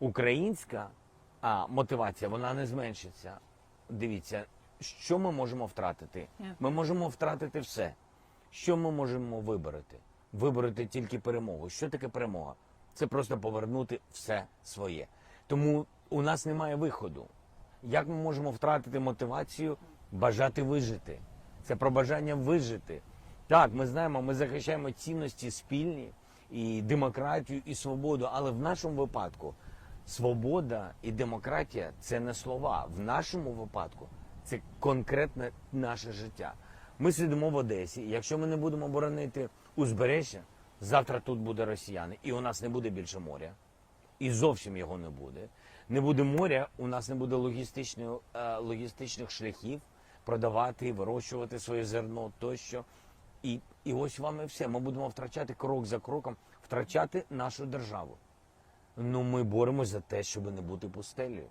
Українська а, мотивація вона не зменшиться. Дивіться, що ми можемо втратити? Ми можемо втратити все. Що ми можемо вибороти? Вибороти тільки перемогу. Що таке перемога? Це просто повернути все своє. Тому у нас немає виходу. Як ми можемо втратити мотивацію бажати вижити? Це про бажання вижити. Так, ми знаємо, ми захищаємо цінності спільні і демократію, і свободу. Але в нашому випадку свобода і демократія це не слова. В нашому випадку це конкретне наше життя. Ми сидимо в Одесі. і Якщо ми не будемо боронити узбережжя, завтра тут буде росіяни, і у нас не буде більше моря і зовсім його не буде. Не буде моря, у нас не буде логістичної, е, логістичних шляхів продавати, вирощувати своє зерно тощо. І, і ось вам і все. Ми будемо втрачати крок за кроком, втрачати нашу державу. Ну ми боремось за те, щоб не бути пустелею.